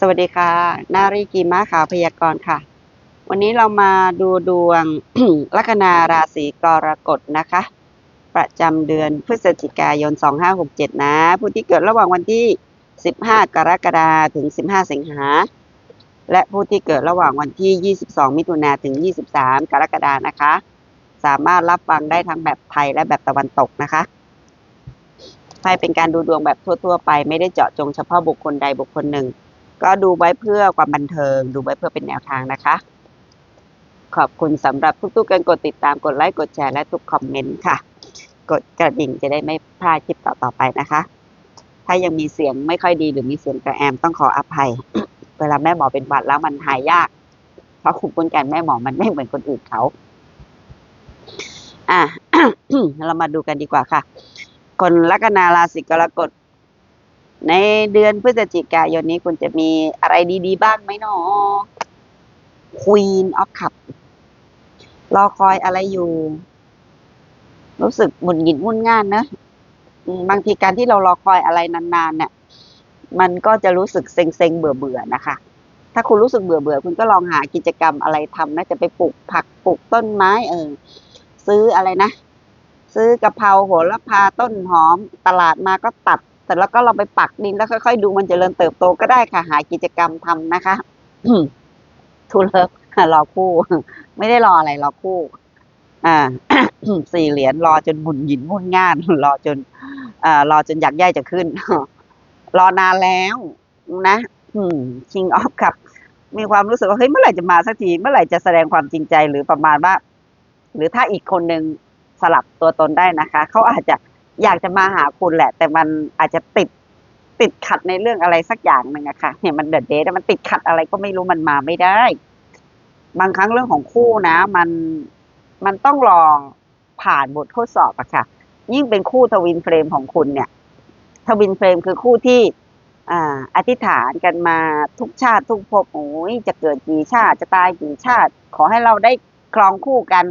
สวัสดีค่ะ นารีกีมาขาวพยากรณ์ค่ะ วันนี้เรามาดูดวง ลัคนาราศีกรกฎนะคะ ประจำเดือนพฤศจิกายน 2567 นะ ผู้ที่เกิดระหว่างวันที่ 15 กรกฎาคมถึง 15 สิงหา และผู้ที่เกิดระหว่างวันที่ 22 มิถุนาถึง 23 กรกฎาคมนะคะ สามารถรับฟังได้ทั้งแบบไทยและแบบตะวันตกนะคะไพ่เป็นการดูดวงแบบทั่ว ๆ ไปไม่ได้เจาะจงเฉพาะบุคคลใดบุคคลหนึ่ง ก็ดูไว้เพื่อความบันเทิง ดูไว้เพื่อเป็นแนวทางนะคะ ขอบคุณสำหรับทุกๆการกดติดตามกดไลค์กดแชร์และทุกคอมเมนต์ค่ะ กดกระดิ่งจะได้ไม่พลาดคลิปต่อๆไปนะคะ ถ้ายังมีเสียงไม่ค่อยดีหรือมีเสียงกระแอมต้องขออภัย เวลาแม่หมอเป็นหวัดแล้วมันหายยาก เพราะคุมป้องกันแม่หมอมันไม่เหมือนคนอื่นเขาอะเรามาดูกันดีกว่าค่ะ คนลัคนาราศีกรกฎ ในเดือนพฤศจิกายนนี้คุณจะมีอะไรดีๆ บ้างไหมเนาะ Queen of Cup รอคอยอะไรอยู่ รู้สึกหมุนหงิดมุ่นง่านนะอืมบางทีการที่เรารอคอยอะไรนานๆเนี่ย มันก็จะรู้สึกเซ็งๆเบื่อๆนะคะ ถ้าคุณรู้สึกเบื่อๆคุณก็ลองหากิจกรรมอะไรทำนะ จะไปปลูกผักปลูกต้นไม้เออ ซื้ออะไรนะ ซื้อกะเพราโหระพาต้นหอม ตลาดมาก็ตัด สร็จแล้วก็เราไปปักดินแล้วค่อยๆดูมันจเจริญเติบโตก็ได้ค่ะ หากิจกรรมทำนะคะทูเลิฟรอคู่ ไม่ได้รออะไรรอคู่ อ่าสี่เหรียญรอจนหมุนหินมุ่นง่านรอจนอ่ารอจนอยากย่ายจะขึ้นรอนานแล้วนะอืมคิงออฟครับ มีความรู้สึกว่าเฮ้ยเมื่อไหร่จะมาสักทีเมื่อไหร่จะแสดงความจริงใจหรือประมาณว่า หรือถ้าอีกคนหนึ่งสลับตัวตนได้นะคะ เขาอาจจะ อยากจะมาหาคุณแหละ แต่มันอาจจะติดติดขัดในเรื่องอะไรสักอย่างหนึ่งอะค่ะเนี่ยมันเดือดเดทมันติดขัดอะไรก็ไม่รู้มันมาไม่ได้ บางครั้งเรื่องของคู่นะ มันมันต้องรอผ่านบททดสอบอะค่ะ ยิ่งเป็นคู่ทวินเฟรมของคุณเนี่ยทวินเฟรมคือคู่ที่อ่าอธิษฐานกันมาทุกชาติทุกภพโอ้ยจะเกิดกี่ชาติจะตายกี่ชาติ ขอให้เราได้ครองคู่กัน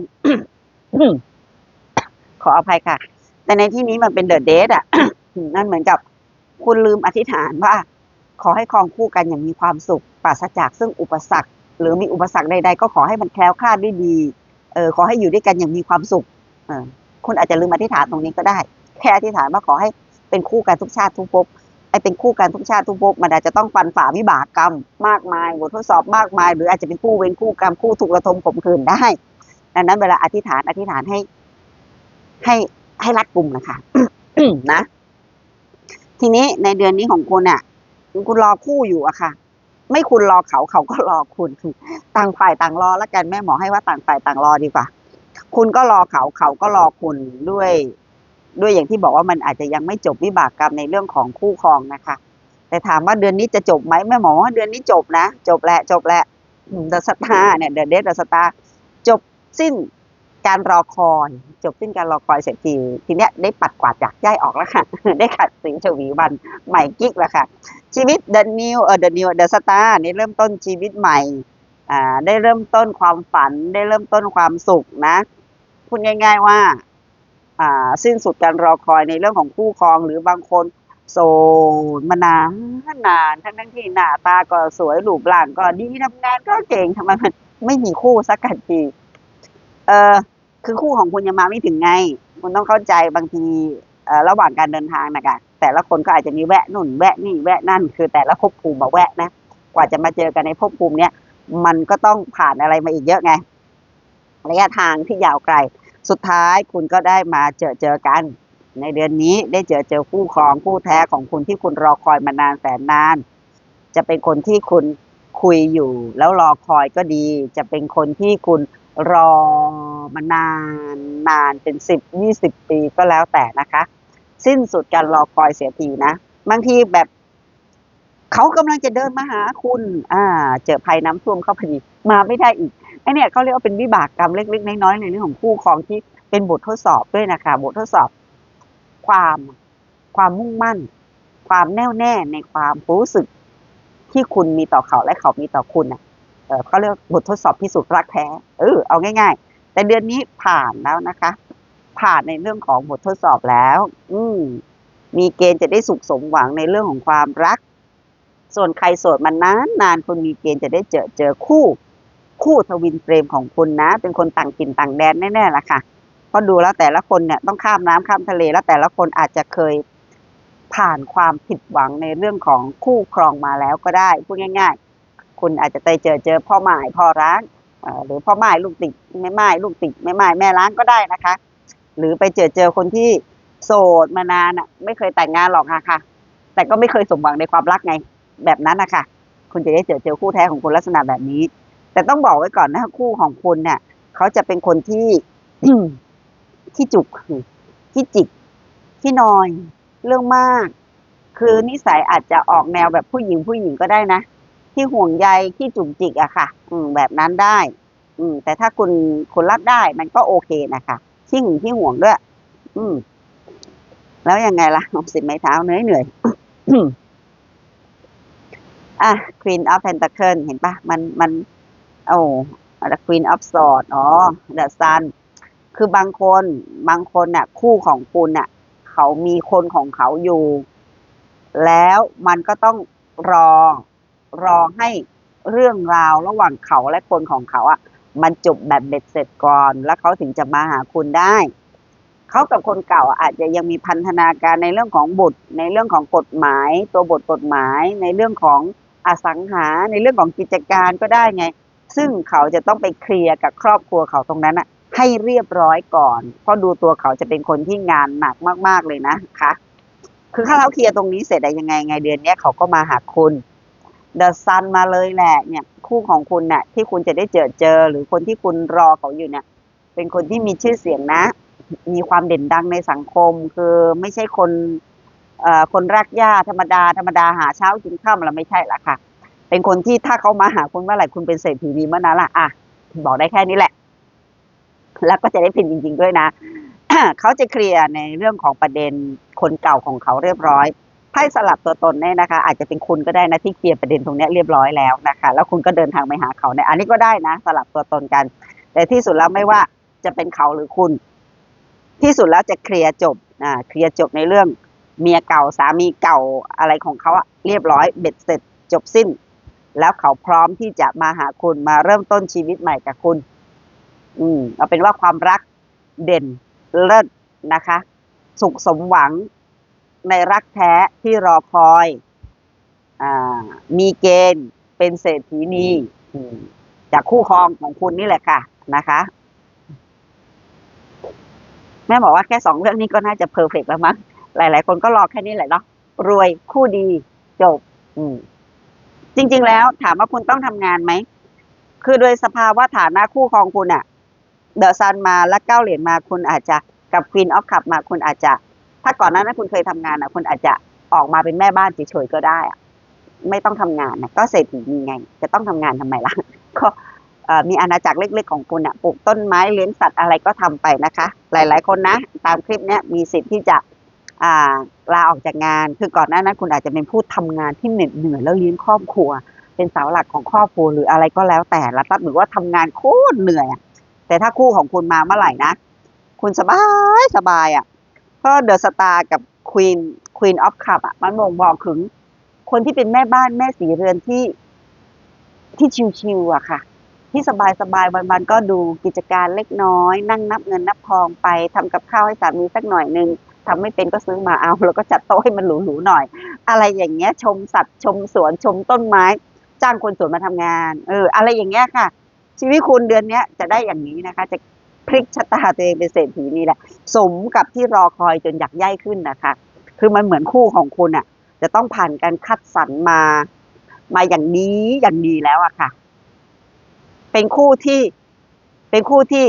ขออภัยค่ะ แต่ในที่นี้มันเป็นเดอะเดทอะ นั่นเหมือนกับคุณลืมอธิษฐานว่า ขอให้ครองคู่กันอย่างมีความสุขปราศจากซึ่งอุปสรรค หรือมีอุปสรรคใด ๆ ก็ขอให้มันแคล้วคลาดด้วยดีเออขอให้อยู่ด้วยกันอย่างมีความสุขเออคุณอาจจะลืมอธิษฐานตรงนี้ก็ได้ แค่อธิษฐานว่าขอให้เป็นคู่กันทุกชาติทุกภพไอ้เป็นคู่กันทุกชาติทุกภพมันอาจจะต้องฟันฝ่าวิบากกรรม มากมายบททดสอบมากมาย หรืออาจจะเป็นคู่เวรคู่กรรมคู่ถูกระทมข่มขืนได้ดังนั้นเวลาอธิษฐานอธิษฐานให้ ให้ ให้รัดกลุ่มนะคะนะ ทีนี้ในเดือนนี้ของคุณเนี่ยคุณรอคู่อยู่อะค่ะ ไม่คุณรอเขาเขาก็รอคุณต่างฝ่ายต่างรอแล้วกันแม่หมอให้ว่าต่างฝ่ายต่างรอดีกว่า คุณก็รอเขาเขาก็รอคุณด้วย ด้วยอย่างที่บอกว่ามันอาจจะยังไม่จบวิบากกรรมในเรื่องของคู่ครองนะคะ แต่ถามว่าเดือนนี้จะจบไหมแม่หมอว่าเดือนนี้จบนะจบแหละจบแหละเดอะสตาร์เนี่ยเดอะเดสเดอะสตาร์จบสิ้น การรอคอยจบสิ้นการรอคอยเสร็จทีทีเนี้ยได้ปัดกวาดจากย่ายออกแล้วค่ะ ได้ขัดสีฉวีวันใหม่กิ๊กแล้วค่ะ ชีวิต The New เออ The New The Star นี่เริ่มต้นชีวิตใหม่อ่าได้เริ่มต้นความฝันได้เริ่มต้นความสุขนะพูดง่าย ๆว่าอ่าสิ้นสุดการรอคอยในเรื่องของคู่ครองหรือบางคนโสดมานานนานทั้งทั้งที่หน้าตาก็สวยรูปร่างก็ดีทำงานก็เก่งทำไมมันไม่มีคู่สักกันทีเออ คือคู่ของคุณยังมาไม่ถึงไง คุณต้องเข้าใจบางทีระหว่างการเดินทางนะคะแต่ละคนก็อาจจะมีแวะนู่นแวะนี่แวะนั่น คือแต่ละภพภูมิมาแวะนะ กว่าจะมาเจอกันในภพภูมิเนี้ยมันก็ต้องผ่านอะไรมาอีกเยอะไงระยะทางที่ยาวไกล สุดท้ายคุณก็ได้มาเจอเจอกัน ในเดือนนี้ได้เจอเจอคู่ครองคู่แท้ของคุณที่คุณรอคอยมานานแสนนาน จะเป็นคนที่คุณคุยอยู่แล้วรอคอยก็ดี จะเป็นคนที่คุณรอ มานานนานเป็นสิบยี่สิบปีก็แล้วแต่นะคะ สิ้นสุดการรอคอยเสียทีนะ บางทีแบบเขากำลังจะเดินมาหาคุณ อ่า เจอภัยน้ำท่วมเข้าพอดีมาไม่ได้อีกไอเนี่ยเขาเรียกว่าเป็นวิบากกรรมเล็กๆน้อยๆในเรื่องของคู่ครองที่เป็นบททดสอบด้วยนะคะ บททดสอบความความมุ่งมั่น ความแน่วแน่ในความรู้สึกที่คุณมีต่อเขาและเขามีต่อคุณอะเออเขาเรียกบททดสอบพิสูจน์รักแท้ เออเอาง่ายๆ แต่เดือนนี้ผ่านแล้วนะคะ ผ่านในเรื่องของบททดสอบแล้ว อืมมีเกณฑ์จะได้สุขสมหวังในเรื่องของความรัก ส่วนใครโสดมานานนานคุณมีเกณฑ์จะได้เจอเจอคู่ คู่ทวินเฟรมของคุณนะ เป็นคนต่างถิ่นต่างแดนแน่ๆล่ะค่ะเพราะดูแล้วแต่ละคนเนี่ยต้องข้ามน้ำข้ามทะเลแล้วแต่ละคนอาจจะเคยผ่านความผิดหวังในเรื่องของคู่ครองมาแล้วก็ได้พูดง่าย ๆ คุณอาจจะไปเจอเจอพ่อหมายพ่อร้าง หรือพ่อหมายลูกติดแม่หมายลูกติดแม่หมายแม่ร้างก็ได้นะคะ หรือไปเจอเจอคนที่โสดมานานอะ ไม่เคยแต่งงานหรอกค่ะค่ะ แต่ก็ไม่เคยสมหวังในความรักไงแบบนั้นนะคะคุณจะได้เจอเจอคู่แท้ของคุณลักษณะแบบนี้ แต่ต้องบอกไว้ก่อนนะคู่ของคุณเนี่ยเขาจะเป็นคนที่ที่จุกที่จิกที่นอย เรื่องมาก คือนิสัยอาจจะออกแนวแบบผู้หญิงผู้หญิงก็ได้นะ ที่ห่วงใยที่จุกจิกอะค่ะ อืม แบบนั้นได้ อืม แต่ถ้าคุณคุณรับได้มันก็โอเคนะคะที่หึงที่ห่วงด้วย อืม แล้วยังไงล่ะสิบไม้เท้าเหนื่อยเหนื่อยอะ Queen of Pentacle เห็นปะมันมัน โอ้ The Queen of Sword อ๋อ The Sun คือบางคนบางคนน่ะ คู่ของคุณน่ะ เขามีคนของเขาอยู่ แล้วมันก็ต้องรอ รอให้เรื่องราวระหว่างเขาและคนของเขาอะ มันจบแบบเบ็ดเสร็จก่อน แล้วเขาถึงจะมาหาคุณได้ เขากับคนเก่าอาจจะยังมีพันธนาการในเรื่องของบุตร ในเรื่องของกฎหมาย ตัวบทกฎหมาย ในเรื่องของอสังหา ในเรื่องของกิจการก็ได้ไง ซึ่งเขาจะต้องไปเคลียร์กับครอบครัวเขาตรงนั้นอะให้เรียบร้อยก่อน เพราะดูตัวเขาจะเป็นคนที่งานหนักมาก ๆ เลยนะคะ คือถ้าเขาเคลียร์ตรงนี้เสร็จได้ยังไงไงเดือนนี้เขาก็มาหาคุณ เดอะซันมาเลยแหละเนี่ย คู่ของคุณเนี่ยที่คุณจะได้เจอเจอ หรือคนที่คุณรอเขาอยู่เนี่ย เป็นคนที่มีชื่อเสียงนะ มีความเด่นดังในสังคม คือไม่ใช่คนเอ่อคนรักย่าธรรมดา ธรรมดาหาเช้ากินข้ามเราไม่ใช่ละค่ะ เป็นคนที่ถ้าเขามาหาคุณเมื่อไหร่คุณเป็นเศรษฐีนีเมื่อนั้นละอะบอกได้แค่นี้แหละ แล้วก็จะได้เป็นจริง ๆ ด้วยนะเขาจะเคลียร์ในเรื่องของประเด็นคนเก่าของเขาเรียบร้อย ไพ่สลับตัวตนเนี่ยนะคะ อาจจะเป็นคุณก็ได้นะที่เคลียร์ประเด็นตรงนี้เรียบร้อยแล้วนะคะ แล้วคุณก็เดินทางไปหาเขาเนี่ยอันนี้ก็ได้นะ สลับตัวตนกัน แต่ที่สุดแล้วไม่ว่าจะเป็นเขาหรือคุณ ที่สุดแล้วจะเคลียร์จบอ่าเคลียร์จบในเรื่องเมียเก่าสามีเก่าอะไรของเขาเรียบร้อยเบ็ดเสร็จจบสิ้น แล้วเขาพร้อมที่จะมาหาคุณมาเริ่มต้นชีวิตใหม่กับคุณ อืมเอาเป็นว่าความรักเด่นเลิศนะคะ สุขสมหวัง ในรักแท้ที่รอคอยอ่ามีเกณฑ์เป็นเศรษฐีนีอืมจากคู่ครองของคุณนี่แหละค่ะนะคะ แม่บอกว่าแค่สองเรื่องนี้ก็น่าจะเพอร์เฟกแล้วมั้งหลาย ๆ คนก็รอแค่นี้แหละเนาะรวยคู่ดีจบ อืม จริง ๆ แล้วถามว่าคุณต้องทำงานไหมคือโดยสภาวะฐานะคู่ครองคุณอะเดอะซันมาและเก้าเหรียญมาคุณอาจจะกับควีนออฟคัพมาคุณอาจจะ ถ้าก่อนหน้านั้นคุณเคยทำงานอะคุณอาจจะออกมาเป็นแม่บ้านเฉยๆก็ได้อะไม่ต้องทำงานนะก็เศรษฐีมีไง จะต้องทำงานทำไมล่ะ ก็มีอาณาจักรเล็กๆของคุณอะปลูกต้นไม้เลี้ยงสัตว์อะไรก็ทำไปนะคะ หลาย ๆ คนนะ ตามคลิปเนี้ยมีสิทธิ์ที่จะลาออกจากงาน คือก่อนหน้านั้นคุณอาจจะเป็นผู้ทำงานที่เหน็ดเหนื่อยแล้วเลี้ยงครอบครัว เป็นเสาหลักของครอบครัวหรืออะไรก็แล้วแต่ละรับหรือว่าทำงานโคตรเหนื่อยอะแต่ถ้าคู่ของคุณมาเมื่อไหร่นะ คุณสบายสบายอะ เพราะเดอะสตาร์กับควีนควีนออฟคัพอะมันบ่งบอกถึง คนที่เป็นแม่บ้านแม่สีเรือนที่ ที่ชิวๆอะค่ะ ที่สบายสบายๆวันๆก็ดูกิจการเล็กน้อย นั่งนับเงินนับทองไปทำกับข้าวให้สามีสักหน่อยนึงทำไม่เป็นก็ซื้อมาเอา แล้วก็จัดโต๊ะให้มันหรูๆหน่อย อะไรอย่างเงี้ย ชมสัตว์ชมสวนชมต้นไม้ จ้างคนสวนมาทำงาน เออ อะไรอย่างเงี้ยค่ะ ชีวิตคุณเดือนเนี้ยจะได้อย่างนี้นะคะ จะ พลิกชะตาตัวเองเป็นเศรษฐีนี่แหละ สมกับที่รอคอยจนอยากย่ายขึ้นนะคะ คือมันเหมือนคู่ของคุณอะ จะต้องผ่านการคัดสรรมา มาอย่างนี้อย่างดีแล้วอะค่ะ เป็นคู่ที่ เป็นคู่ที่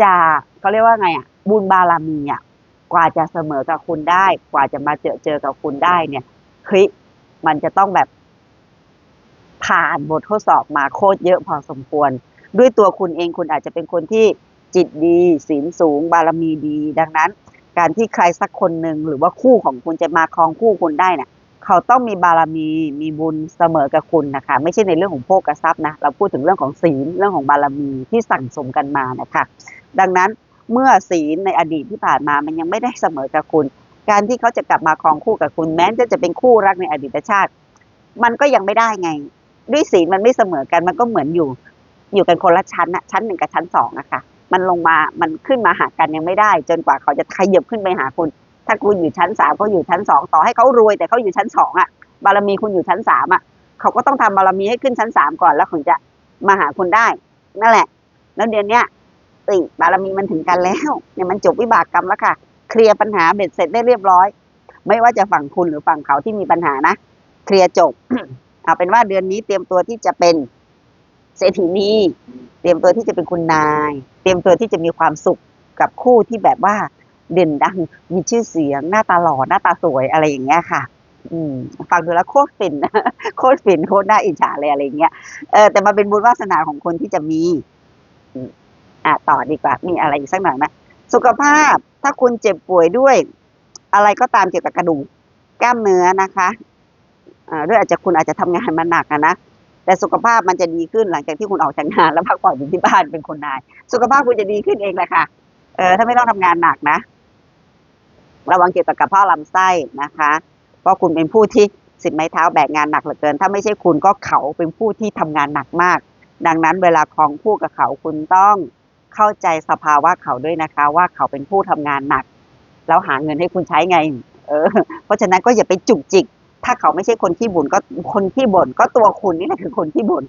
จะเขาเรียกว่าไงอะบุญบารมีอะกว่าจะเสมอกับคุณได้ กว่าจะมาเจอเจอกับคุณได้เนี่ยเฮ้ยมันจะต้องแบบผ่านบททดสอบมาโคตรเยอะพอสมควร ด้วยตัวคุณเองคุณอาจจะเป็นคนที่ จิตดีศีลสูง บารมีดี ดังนั้น การที่ใครสักคนหนึ่งหรือว่าคู่ของคุณจะมาครองคู่คุณได้เนี่ยเขาต้องมีบารมีมีบุญเสมอกับคุณนะคะไม่ใช่ในเรื่องของโภกทรัพย์นะเราพูดถึงเรื่องของศีลเรื่องของบารมีที่สั่งสมกันมานะคะดังนั้นเมื่อศีลในอดีตที่ผ่านมามันยังไม่ได้เสมอกับคุณ การที่เขาจะกลับมาครองคู่กับคุณแม้จะจะเป็นคู่รักในอดีตชาติ มันก็ยังไม่ได้ไง ด้วยศีลมันไม่เสมอกันมันก็เหมือนอยู่ อยู่กันคนละชั้นอะชั้นหนึ่งกับชั้นสองอะคะ มันลงมา มันขึ้นมาหากันยังไม่ได้ จนกว่าเขาจะขยับขึ้นไปหาคุณ ถ้าคุณอยู่ชั้นสามเขาอยู่ชั้นสองต่อให้เขารวยแต่เขาอยู่ชั้นสองอะบารมีคุณอยู่ชั้นสามอะเขาก็ต้องทำบารมีให้ขึ้นชั้นสามก่อนแล้วถึงจะมาหาคุณได้ นั่นแหละ แล้วเดือนเนี้ยเอ้ยบารมีมันถึงกันแล้วเนี่ยมันจบวิบากกรรมแล้วค่ะ เคลียร์ปัญหาเบ็ดเสร็จได้เรียบร้อย ไม่ว่าจะฝั่งคุณหรือฝั่งเขาที่มีปัญหานะ เคลียร์จบเอาเป็นว่าเดือนนี้เตรียมตัวที่จะเป็น เศรษฐีนีเตรียมตัวที่จะเป็นคุณนาย เตรียมตัวที่จะมีความสุขกับคู่ที่แบบว่าเด่นดัง มีชื่อเสียงหน้าตาหล่อหน้าตาสวยอะไรอย่างเงี้ยค่ะ อืม ฟังดูแล้วโคตรฟินโคตรฟินโคตรน่าอิจฉาเลยอะไรอย่างเงี้ยเออแต่มาเป็นบุญวาสนาของคนที่จะมีอืมอะต่อดีกว่ามีอะไรอีกสักหน่อยไหมสุขภาพถ้าคุณเจ็บป่วยด้วย อะไรก็ตามเกี่ยวกับกระดูกกล้ามเนื้อนะคะอ่าด้วยอาจจะคุณอาจจะทำงานมาหนักนะ แต่สุขภาพมันจะดีขึ้นหลังจากที่คุณออกจากงานแล้วพักผ่อนอยู่ที่บ้านเป็นคนนาย สุขภาพคุณจะดีขึ้นเองแหละค่ะ เออถ้าไม่ต้องทำงานหนักนะ ระวังเกี่ยวกับกระเพาะลำไส้นะคะเพราะคุณเป็นผู้ที่สิบไม้เท้าแบกงานหนักเหลือเกิน ถ้าไม่ใช่คุณก็เขาเป็นผู้ที่ทำงานหนักมาก ดังนั้นเวลาครองคู่กับเขาคุณต้องเข้าใจสภาวะเขาด้วยนะคะ ว่าเขาเป็นผู้ทำงานหนัก แล้วหาเงินให้คุณใช้ไง เออ เพราะฉะนั้นก็อย่าไปจุกจิก ถ้าเขาไม่ใช่คนที่บ่นก็คนที่บ่นก็ตัวคุณนี่แหละคือคนที่บ่น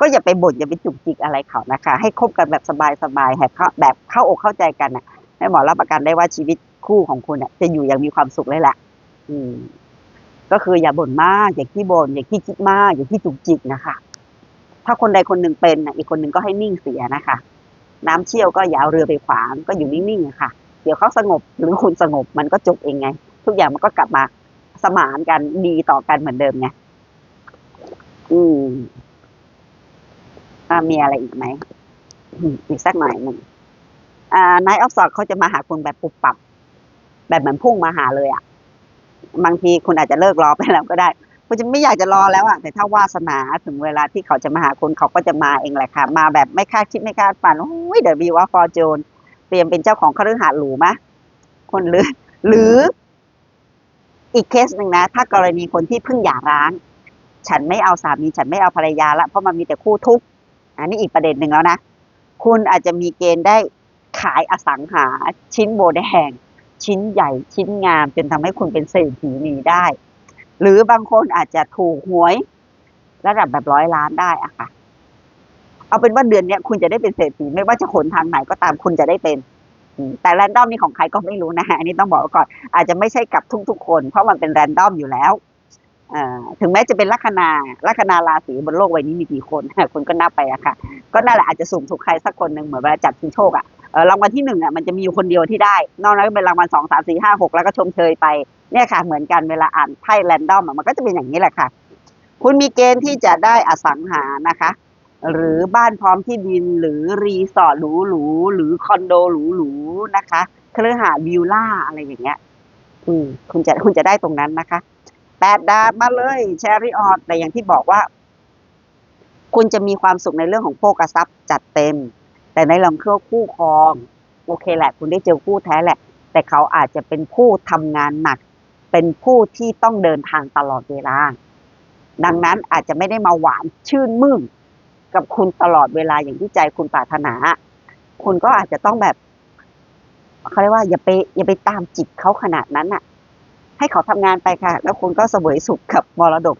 ก็อย่าไปบ่นอย่าไปจุกจิกอะไรเขานะคะ ให้คบกันแบบสบายๆแบบเข้าแบบเข้าอกเข้าใจกันน่ะแม่หมอรับประกันได้ว่าชีวิตคู่ของคุณน่ะ จะอยู่อย่างมีความสุขเลยแหละอืม ก็คืออย่าบ่นมากอย่าขี้บ่นอย่าขี้คิดมากอย่าขี้จุกจิกนะคะ ถ้าคนใดคนหนึ่งเป็นอีกคนหนึ่งก็ให้นิ่งเสียนะคะ น้ำเชี่ยวก็อย่าเอาเรือไปขวางก็อยู่นิ่งๆค่ะ เดี๋ยวเขาสงบหรือคุณสงบมันก็จบเองไง ทุกอย่างมันก็กลับมา สมานกันดีต่อกันเหมือนเดิมไงอืมอ่ามีอะไรอีกไหมอีกสักหน่อยหนึ่งอ่านายออฟสอดเขาจะมาหาคุณแบบปุบปับ แบบเหมือนพุ่งมาหาเลยอะ่ะ บางทีคุณอาจจะเลิกรอไปแล้วก็ได้คุณจะไม่อยากจะรอแล้วอะ่ะ แต่ถ้าวาสนาถึงเวลาที่เขาจะมาหาคุณเขาก็จะมาเองแหละค่ะ มาแบบไม่คาดคิดไม่คาดฝันโอ้ยเดี๋ยวบีว่าฟอร์จูนเตรียมเป็นเจ้าของคฤหาสน์หรูมะคนหรือ หรือ อีกเคสหนึ่งนะ ถ้ากรณีคนที่เพิ่งหย่าร้าง ฉันไม่เอาสามีฉันไม่เอาภรรยาละเพราะมันมีแต่คู่ทุกข์อันนี้อีกประเด็นหนึ่งแล้วนะ คุณอาจจะมีเกณฑ์ได้ขายอสังหาชิ้นโบแดงชิ้นใหญ่ชิ้นงามจนทำให้คุณเป็นเศรษฐีนีได้ หรือบางคนอาจจะถูกหวย ระดับแบบร้อยล้านได้อะค่ะ เอาเป็นว่าเดือนเนี้ยคุณจะได้เป็นเศรษฐีไม่ว่าจะขนทางไหนก็ตามคุณจะได้เป็น แต่แรนดอมนี่ของใครก็ไม่รู้นะฮะอันนี้ต้องบอกก่อน อาจจะไม่ใช่กับทุกๆคน เพราะมันเป็นแรนดอมอยู่แล้วถึงแม้จะเป็นลัคนาลัคนาราศีบนโลกใบนี้มีกี่คนคุณก็นับไปอะค่ะ ก็นั่นแหละอาจจะสุ่มถูกใครสักคนหนึ่งเหมือนเวลาจับชิงโชคอะรางวัลที่หนึ่งอะมันจะมีอยู่คนเดียวที่ได้ นอกนั้นก็เป็นรางวัลสองสามสี่ห้าหกแล้วก็ชมเชยไปเนี่ยค่ะ เหมือนกันเวลาอ่านไพ่แรนดอมอะมันก็จะเป็นอย่างนี้แหละค่ะ คุณมีเกณฑ์ที่จะได้อสังหานะคะ หรือบ้านพร้อมที่ดินหรือรีสอร์ทหรูๆหรือคอนโดหรูๆนะคะเครือหาสน์วิลล่าอะไรอย่างเงี้ย อืม คุณจะคุณจะได้ตรงนั้นนะคะแปดดาบมาเลยแชริออตแต่อย่างที่บอกว่า คุณจะมีความสุขในเรื่องของโภกทรัพย์จัดเต็ม แต่ในเรื่องเครื่องคู่ครอง โอเคแหละ คุณได้เจอคู่แท้แหละ แต่เขาอาจจะเป็นผู้ทำงานหนัก เป็นผู้ที่ต้องเดินทางตลอดเวลา ดังนั้นอาจจะไม่ได้มาหวานชื่นมื่น กับคุณตลอดเวลาอย่างที่ใจคุณปรารถนา คุณก็อาจจะต้องแบบเขาเรียกว่าอย่าไปอย่าไปตามจิตเขาขนาดนั้นน่ะ ให้เขาทำงานไปค่ะ แล้วคุณก็เสวยสุขกับมรดก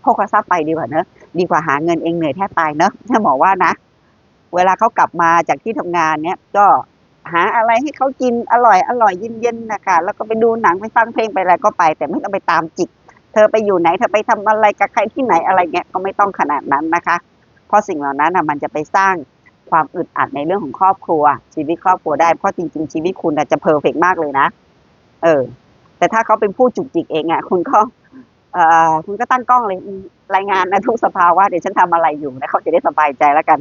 โภคทรัพย์ไปดีกว่าเนอะดีกว่าหาเงินเองเหนื่อยแทบตายเนอะถ้าหมอว่านะ เวลาเขากลับมาจากที่ทำงานเนี้ยก็หาอะไรให้เขากินอร่อยอร่อยเย็นๆนะคะแล้วก็ไปดูหนังไปฟังเพลงไปอะไรก็ไป แต่ไม่ต้องไปตามจิต เธอไปอยู่ไหนเธอไปทำอะไรกับใครที่ไหนอะไรเงี้ยก็ไม่ต้องขนาดนั้นนะคะ เพราะสิ่งเหล่านั้นมันจะไปสร้างความอึดอัดในเรื่องของครอบครัว ชีวิตครอบครัวได้เพราะจริง ๆ ชีวิตคุณจะเพอร์เฟกต์มากเลยนะ เออ แต่ถ้าเขาเป็นผู้จุกจิกเองอะ คุณก็เอ่อคุณก็ตั้งกล้องเลยรายงานนะทุกสภาวะเดี๋ยวฉันทำอะไรอยู่นะเขาจะได้สบายใจแล้วกัน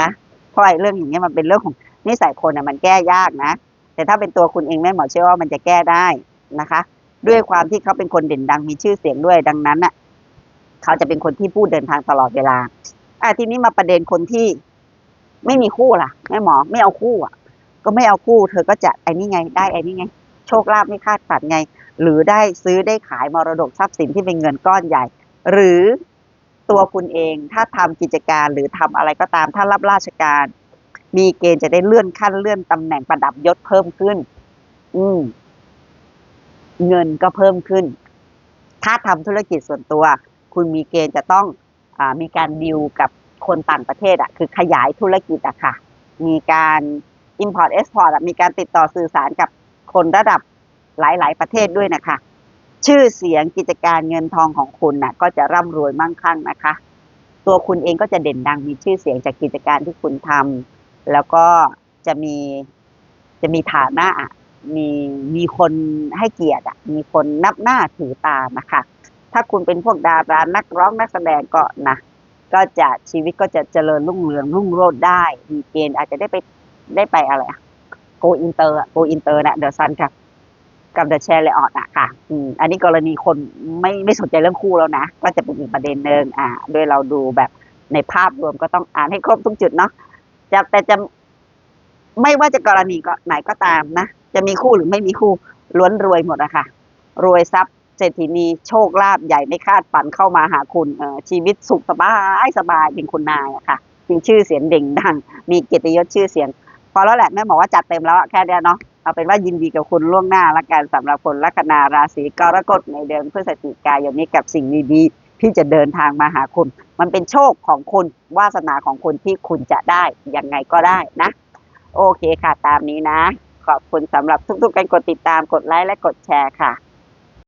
นะเพราะไอ้เรื่องอย่างเงี้ยมันเป็นเรื่องของนิสัยคนอะมันแก้ยากนะแต่ถ้าเป็นตัวคุณเองแม่หมอเชื่อว่ามันจะแก้ได้นะคะ ด้วยความที่เขาเป็นคนเด่นดังมีชื่อเสียงด้วยดังนั้นน่ะ เขาจะเป็นคนที่พูดเดินทางตลอดเวลา อะทีนี้มาประเด็นคนที่ ไม่มีคู่ล่ะแม่หมอไม่เอาคู่อะ ก็ไม่เอาคู่ เธอก็จะไอ้นี่ไง ได้ไอ้นี่ไง โชคลาภไม่คาดฝันไง หรือได้ซื้อได้ขายมรดกทรัพย์สินที่เป็นเงินก้อนใหญ่ หรือตัวคุณเองถ้าทำกิจการหรือทำอะไรก็ตามถ้ารับราชการ มีเกณฑ์จะได้เลื่อนขั้นเลื่อนตำแหน่งประดับยศเพิ่มขึ้น อืม เงินก็เพิ่มขึ้น ถ้าทำธุรกิจส่วนตัว คุณมีเกณฑ์จะต้อง มีการดิวกับคนต่างประเทศอะคือขยายธุรกิจอะค่ะ มีการ import export มีการติดต่อสื่อสารกับคนระดับหลาย ๆ ประเทศด้วยนะคะ ชื่อเสียงกิจการเงินทองของคุณน่ะ ก็จะร่ำรวยมั่งคั่งนะคะ ตัวคุณเองก็จะเด่นดังมีชื่อเสียงจากกิจการที่คุณทำแล้วก็จะมีจะมีฐานะมีมีคนให้เกียรติมีคนนับหน้าถือตานะคะ ถ้าคุณเป็นพวกดารานักร้องนักแสดงก็นะก็จะชีวิตก็จะเจริญรุ่งเรืองรุ่งโรจน์ได้มีเกณฑ์อาจจะได้ไปได้ไปอะไรอะโกอินเตอร์โกอินเตอร์นะเดอะซันกับกับเดอะแชร์เลออดอะค่ะอืมอันนี้กรณีคนไม่ไม่สนใจเรื่องคู่แล้วนะ ก็จะเป็นอีกประเด็นหนึ่งอ่าโดยเราดูแบบในภาพรวมก็ต้องอ่านให้ครบทุกจุดเนาะจะแต่จะไม่ว่าจะกรณีก็ไหนก็ตามนะ จะมีคู่หรือไม่มีคู่ล้วนรวยหมดอะค่ะ รวยทรัพย์ เศรษฐีนีโชคลาภใหญ่ไม่คาดฝันเข้ามาหาคุณชีวิตสุขสบายสบายเป็นคุณนายอะค่ะมีชื่อเสียงเด่งดัง มีเกียรติยศชื่อเสียง พอแล้วแหละแม่หมอว่าจัดเต็มแล้วแค่เนี้ยเนาะเอาเป็นว่ายินดีกับคุณล่วงหน้าละกันสำหรับคนลัคนาราศีกรกฎในเดือนพฤศจิกายนนี้กับสิ่งดีๆที่จะเดินทางมาหาคุณ มันเป็นโชคของคุณวาสนาของคุณที่คุณจะได้ยังไงก็ได้นะ โอเคค่ะตามนี้นะ ขอบคุณสำหรับทุกๆการกดติดตามกดไลค์และกดแชร์ค่ะ